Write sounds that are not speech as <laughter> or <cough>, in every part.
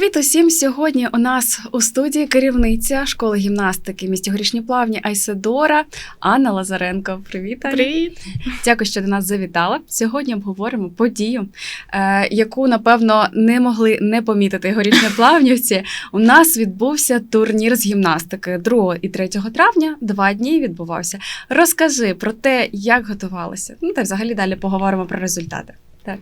Привіт усім! Сьогодні у нас у студії керівниця школи гімнастики місті Горішні Плавні Айседора Анна Лазаренко. Привіт, Аня. Привіт! Дякую, що до нас завітала. Сьогодні обговоримо подію, е, яку напевно не могли не помітити горішньоплавнівці. <laughs> У нас відбувся турнір з гімнастики 2 і 3 травня. Два дні відбувався. Розкажи про те, як готувалися. Ну та взагалі далі поговоримо про результати. Так.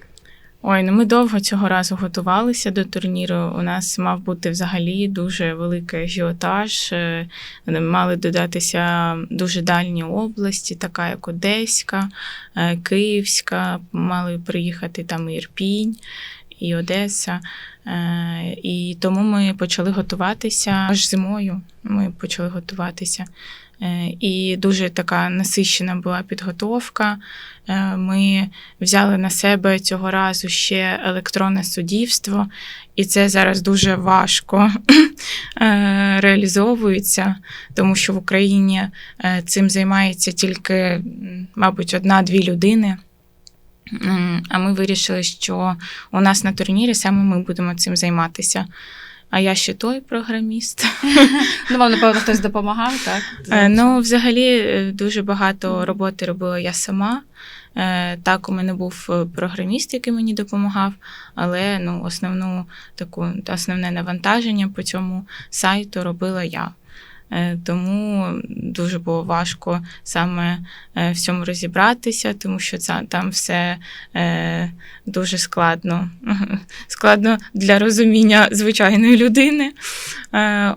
Ой, ну ми довго цього разу готувалися до турніру. У нас мав бути взагалі дуже великий ажіотаж. Е, Мали додатися дуже дальні області, така як Одеська, е, Київська, мали приїхати там Ірпінь, і Одеса. Е, І тому ми почали готуватися аж зимою. Ми почали готуватися. Е, І дуже така насищена була підготовка. Е, Ми взяли на себе цього разу ще електронне суддівство, і це зараз дуже важко <laughs> е, реалізовується, тому що в Україні цим займається тільки, мабуть, одна-дві людини. А ми вирішили, що у нас на турнірі саме ми будемо цим займатися. А я ще той програміст. Ну, вам, напевно, хтось допомагав, так? Е, Ну, взагалі, е, дуже багато роботи робила я сама. Е, Так, у мене був програміст, який мені допомагав, але ну, основну таку основне навантаження по цьому сайту робила я. Е, Тому дуже було важко саме е, в цьому розібратися, тому що це, там все е, дуже складно. <laughs> Складно для розуміння звичайної людини.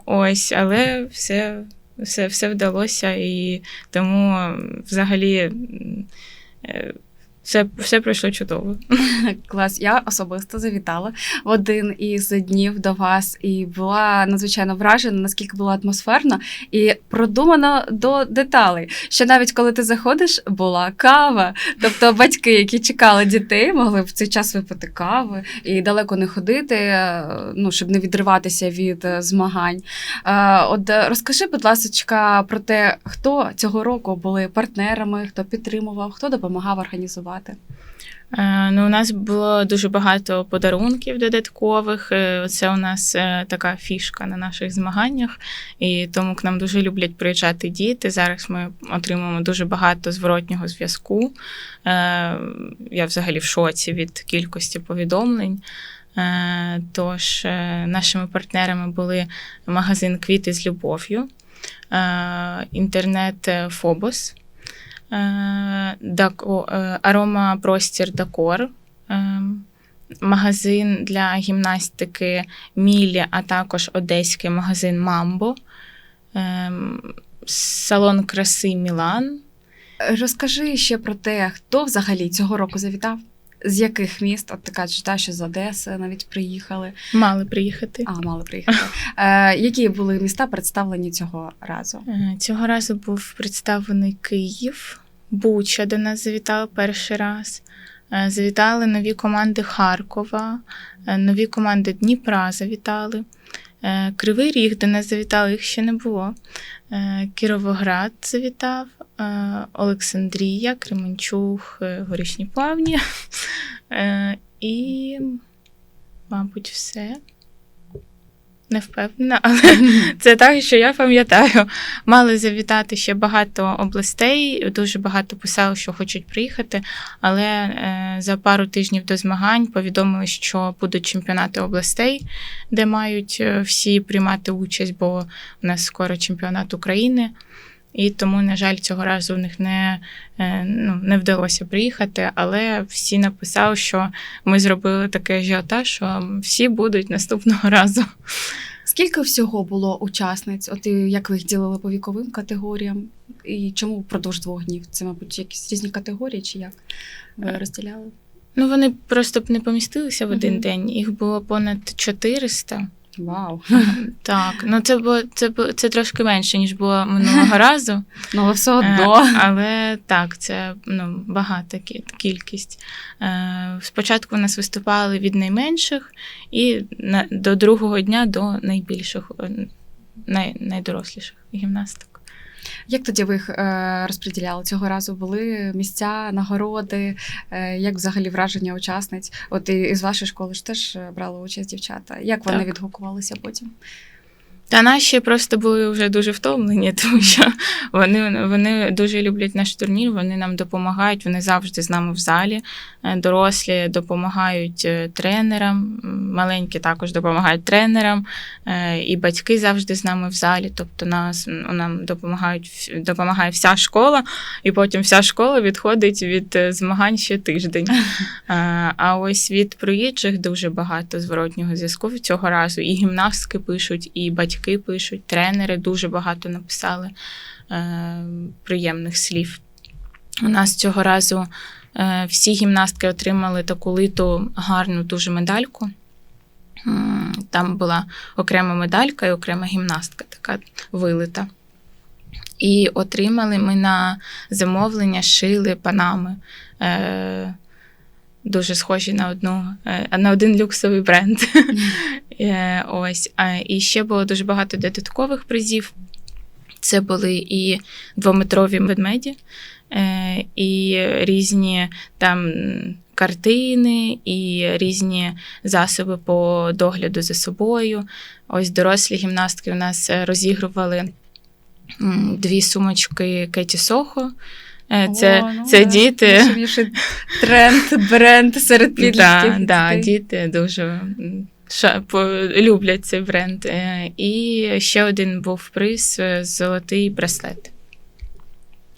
Ось, але все, все, все вдалося, і тому взагалі все, все пройшло чудово. <laughs> Клас, я особисто завітала в один із днів до вас і була надзвичайно вражена, наскільки було атмосферно і продумано до деталей. Що навіть коли ти заходиш, була кава. Тобто батьки, які чекали дітей, могли в цей час випити кави і далеко не ходити, е, ну щоб не відриватися від е, змагань. Е, От розкажи, будь ласка, про те, хто цього року були партнерами, хто підтримував, хто допомагав організувати. Е, Ну, у нас було дуже багато подарунків додаткових. Е, Це у нас е, така фішка на наших змаганнях, і тому к нам дуже люблять приїжджати діти. Зараз ми отримуємо дуже багато зворотнього зв'язку. Я взагалі в шоці від кількості повідомлень. Тож нашими партнерами були магазин Квіти з любов'ю, інтернет Фобос. Е, е, Арома Простір Дакор, е, магазин для гімнастики Мілі, а також одеський магазин Мамбо, салон краси Мілан. Розкажи ще про те, хто взагалі цього року завітав. З яких міст? От ти кажеш, та, що з Одеси навіть приїхали. Мали приїхати. А, мали приїхати. <laughs> Е, які були міста представлені цього разу? Е, Цього разу був представлений Київ, Буча до нас завітала перший раз. Е, Завітали нові команди Харкова, е, нові команди Дніпра завітали. Кривий Ріг до нас завітали, їх ще не було. Кіровоград завітав, Олександрія, Кременчуг, е, Горішні Плавні. Е, І, мабуть, все. Не впевнена, але <laughs> це так, що я пам'ятаю. Мали завітати ще багато областей, дуже багато писали, що хочуть приїхати, але е, за пару тижнів до змагань повідомили, що будуть чемпіонати областей, де мають е, всі приймати участь, бо у нас скоро чемпіонат України. І тому, на жаль, цього разу в них не, е, ну, не вдалося приїхати, але всі написали, що ми зробили такий ажіотаж, що всі будуть наступного разу. Скільки всього було учасниць? От як ви їх ділили по віковим категоріям? І чому впродовж двох днів? Це, мабуть, якісь різні категорії, чи як ви Е, розділяли? Ну, вони просто б не помістилися в один Мгм. день. Їх було понад 400. Вау! <laughs> Так, ну це було це було це трошки менше, ніж було минулого <laughs> разу. Ну, але все Е, одно. Але так, це ну, багата кі- кількість. Е, Спочатку у нас виступали від найменших, і до другого дня до найбільших, е, най, найдоросліших гімнасток. Як тоді ви їх е, розподіляли? Цього разу були місця, нагороди, е, як взагалі враження учасниць? От і, з вашої школи ж теж е, брали участь дівчата. Як вони Так. відгукувалися потім? Та наші просто були вже дуже втомлені, <laughs> тому що вони, вони дуже люблять наш турнір, вони нам допомагають, вони завжди з нами в залі. Е, Дорослі допомагають е, тренерам, маленькі також допомагають тренерам, е, і батьки завжди з нами в залі. Тобто нас нам допомагають допомагає вся школа, і потім вся школа відходить від змагань ще тиждень. <laughs> А ось від проїжджих дуже багато зворотнього зв'язку цього разу. І гімнастки пишуть, і батьки пишуть, тренери дуже багато написали е, приємних слів. У нас цього разу е, всі гімнастки отримали таку литу гарну дуже медальку. Там була окрема медалька і окрема гімнастка, така вилита. І отримали ми на замовлення, шили панами. Е, дуже схожі на одну, е, на один люксовий бренд. <laughs> Е, Ось. І ще було дуже багато додаткових призів. Це були і двометрові ведмеді, е, і різні там картини, і різні засоби по догляду за собою. Ось дорослі гімнастки у нас розігрували дві сумочки Кеті Сохо. Це, О, ну це да. діти. Найшумніший тренд, бренд серед підлітків. Да, да, діти дуже люблять цей бренд. Е, І ще один був приз е, золотий браслет.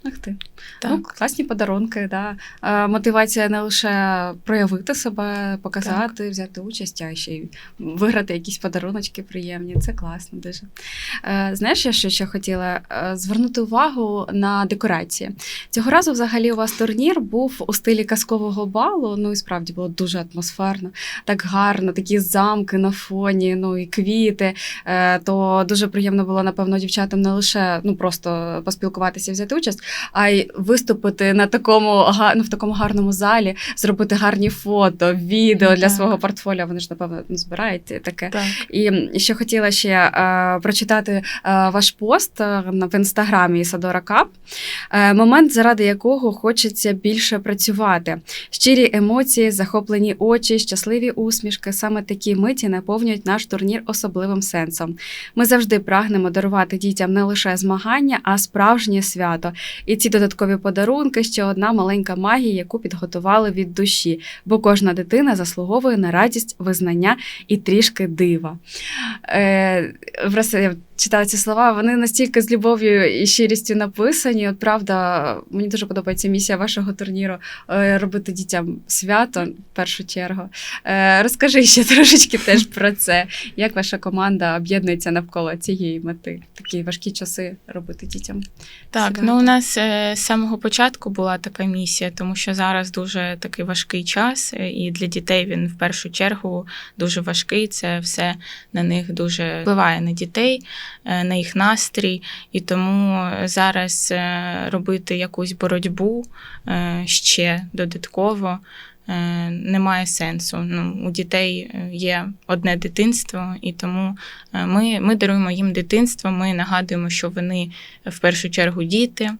Ах ти. Так. Ну, класні подарунки, да. Е, мотивація не лише проявити себе, показати, взяти участь, а ще й виграти якісь подаруночки приємні. Це класно дуже. Е, знаєш, я що ще хотіла Е, звернути увагу на декорації. Цього разу, взагалі, у вас турнір був у стилі казкового балу. Ну і справді було дуже атмосферно, так гарно, такі замки на фоні, ну і квіти. Е, то дуже приємно було, напевно, дівчатам не лише ну просто поспілкуватися, взяти участь, а й виступити на такому ну, в такому гарному залі, зробити гарні фото, відео Ну, для так. свого портфоліо. Вони ж напевно ну, збирають таке. Так. І ще хотіла ще е, прочитати е, ваш пост е, в інстаграмі Садора Кап, е, момент, заради якого хочеться більше працювати. Щирі емоції, захоплені очі, щасливі усмішки. Саме такі миті наповнюють наш турнір особливим сенсом. Ми завжди прагнемо дарувати дітям не лише змагання, а справжнє свято. І ці додаткові подарунки ще одна маленька магія, яку підготували від душі, бо кожна дитина заслуговує на радість, визнання і трішки дива. Е, просто я читала ці слова, вони настільки з любов'ю і щирістю написані. От правда, мені дуже подобається місія вашого турніру е, робити дітям свято в першу чергу. Е, розкажи ще трошечки теж про це. Як ваша команда об'єднується навколо цієї мети? Такі важкі часи робити дітям. Так, свято? ну у нас з самого початку була така місія, тому що зараз дуже такий важкий час, е, і для дітей він в першу чергу дуже важкий. Це все на них дуже впливає на дітей, е, на їх настрій. І тому зараз е, робити якусь боротьбу ще додатково. Немає сенсу. Ну, у дітей є одне дитинство, і тому ми, ми даруємо їм дитинство. Ми нагадуємо, що вони в першу чергу діти,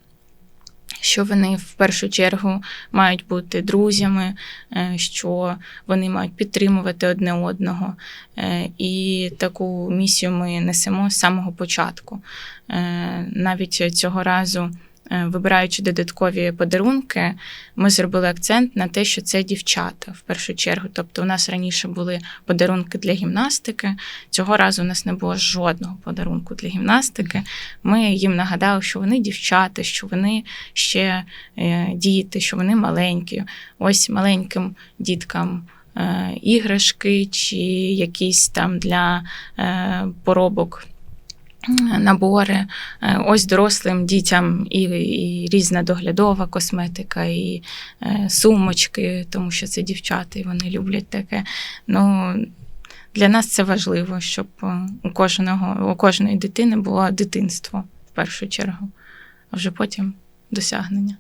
що вони в першу чергу мають бути друзями, е, що вони мають підтримувати одне одного. Е, І таку місію ми несемо з самого початку. Е, Навіть цього разу. Е, Вибираючи додаткові подарунки, ми зробили акцент на те, що це дівчата в першу чергу. Тобто, у нас раніше були подарунки для гімнастики. Цього разу у нас не було жодного подарунку для гімнастики. Ми їм нагадали, що вони дівчата, що вони ще е, діти, що вони маленькі. Ось маленьким діткам. е, Іграшки чи якісь там для поробок набори. Е, Ось дорослим дітям і, і різна доглядова косметика, і е, сумочки, тому що це дівчата, і вони люблять таке. Ну, для нас це важливо, щоб е, у кожного, у кожної дитини було дитинство в першу чергу, а вже потім досягнення.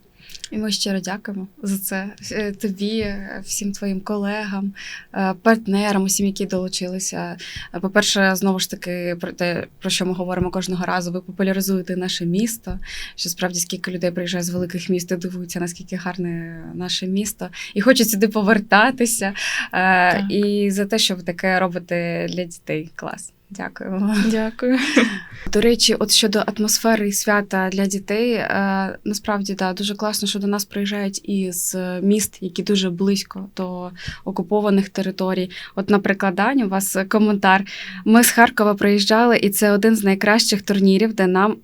І ми щиро дякуємо за це Е, тобі, е, всім твоїм колегам, е, партнерам, усім, які долучилися. По-перше, знову ж таки, про те, про що ми говоримо кожного разу, ви популяризуєте наше місто. Що справді скільки людей приїжджає з великих міст і дивуються, наскільки гарне наше місто, і хочуть сюди повертатися. Так. І за те, що ви таке робите для дітей. Клас. Дякуємо. Дякую. <laughs> До речі, от щодо атмосфери і свята для дітей, е, насправді да, дуже класно, що до нас приїжджають із міст, які дуже близько до окупованих територій. От, наприклад, Дані, у вас коментар. Ми з Харкова приїжджали, і це один з найкращих турнірів, де нам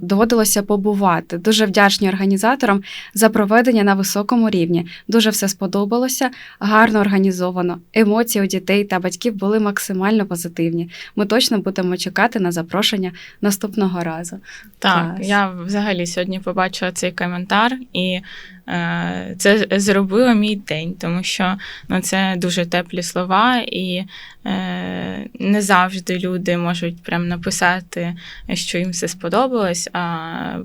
доводилося побувати. Дуже вдячні організаторам за проведення на високому рівні. Дуже все сподобалося, гарно організовано. Емоції у дітей та батьків були максимально позитивні. Ми точно будемо чекати на запрошення наступного разу. Так, Клас. я взагалі сьогодні побачила цей коментар, і е, це зробило мій день, тому що ну, це дуже теплі слова, і е, не завжди люди можуть прям написати, що їм все сподобалось. А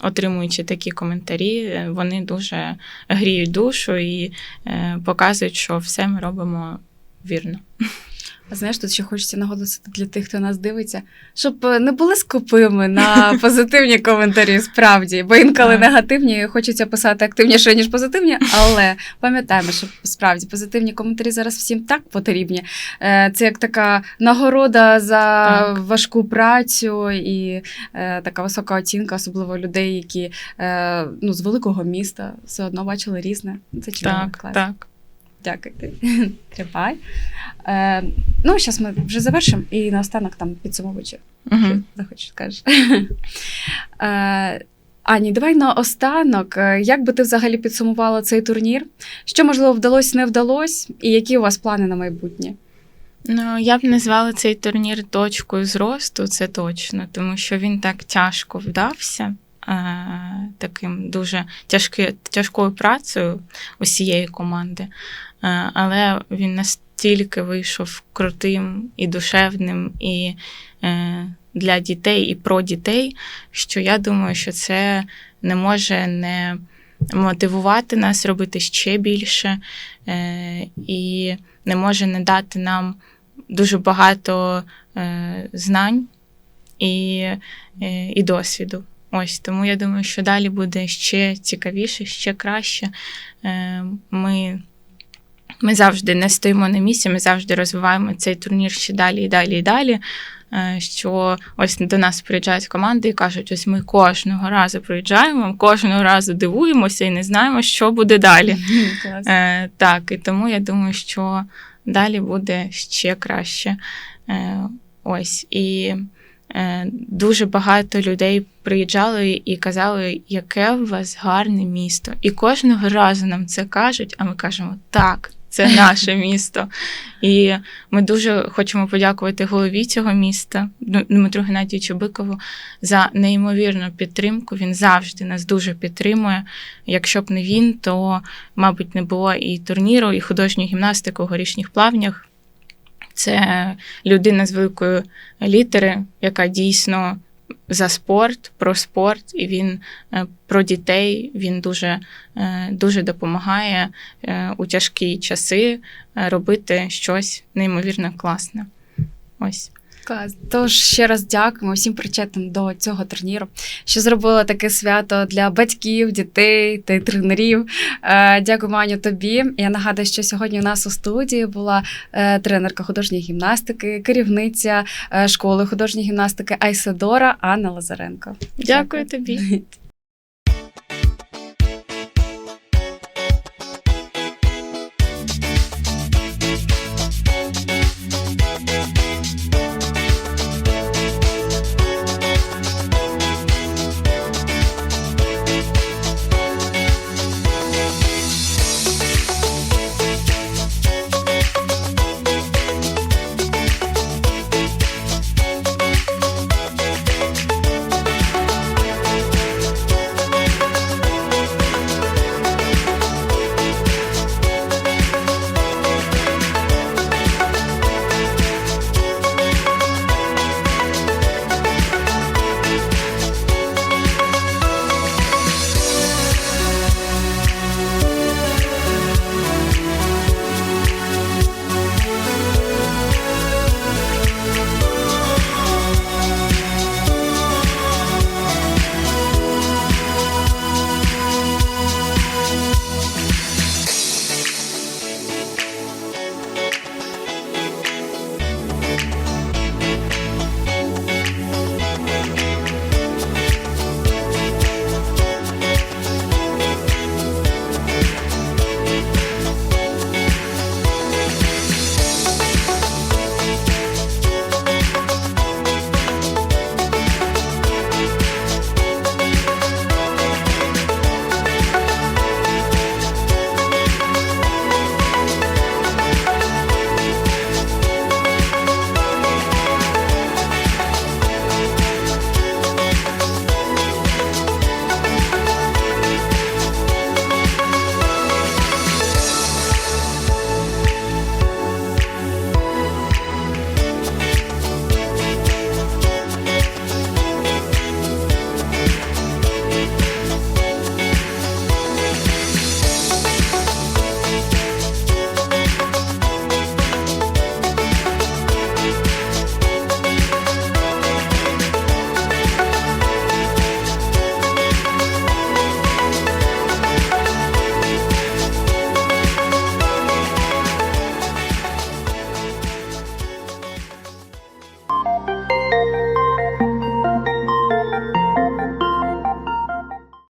отримуючи такі коментарі, е, вони дуже гріють душу і е, показують, що все ми робимо вірно. А знаєш, тут ще хочеться наголосити для тих, хто нас дивиться, щоб е, не були скупими на <laughs> позитивні коментарі, справді, бо інколи негативні хочеться писати активніше, ніж позитивні, але пам'ятаємо, що справді позитивні коментарі зараз всім так потрібні. Е, Це як така нагорода за Так. важку працю і е, така висока оцінка, особливо людей, які ну, з великого міста все одно бачили різне. Це чудово, Так, клас. так. Дякую. тобі. <laughs> Тримай. Е, ну, зараз ми вже завершимо і наостанок там підсумовуючи. Угу. Що захочеш, скажеш. <laughs> Е, Ані, давай наостанок. е, Як би ти взагалі підсумувала цей турнір? Що, можливо, вдалося, не вдалося, і які у вас плани на майбутнє? Ну, я б назвала цей турнір точкою зросту, це точно, тому що він так тяжко вдався. Е, Таким дуже тяжки, тяжкою працею усієї команди. Е, Але він настільки вийшов крутим і душевним, і е, для дітей, і про дітей, що я думаю, що це не може не мотивувати нас робити ще більше, і не може не дати нам дуже багато знань і, і досвіду. Ось тому я думаю, що далі буде ще цікавіше, ще краще. Е, ми, ми завжди не стоїмо на місці, ми завжди розвиваємо цей турнір ще далі і далі і далі. Е, Що ось до нас приїжджають команди і кажуть: ось ми кожного разу приїжджаємо, кожного разу дивуємося і не знаємо, що буде далі. Е, так, і тому я думаю, що далі буде ще краще. Е, ось. І дуже багато людей приїжджали і казали, яке у вас гарне місто. І кожного разу нам це кажуть, а ми кажемо так. Це <laughs> наше місто. І ми дуже хочемо подякувати голові цього міста, Д- Дмитру Геннадійовичу Бикову, за неймовірну підтримку. Він завжди нас дуже підтримує. Якщо б не він, то, мабуть, не було і турніру, і художньої гімнастики у горішніх плавнях. Це людина з великої літери, яка дійсно за спорт, про спорт, і він е, про дітей. Він дуже, е, дуже допомагає е, у тяжкі часи робити щось неймовірно класне. Ось. Клас. Тож ще раз дякуємо всім причетним до цього турніру, що зробила таке свято для батьків, дітей та тренерів. Е, Дякую, Аню, тобі. Я нагадую, що сьогодні у нас у студії була е, тренерка художньої гімнастики, керівниця е, школи художньої гімнастики Айседора Анна Лазаренко. Дякую тобі.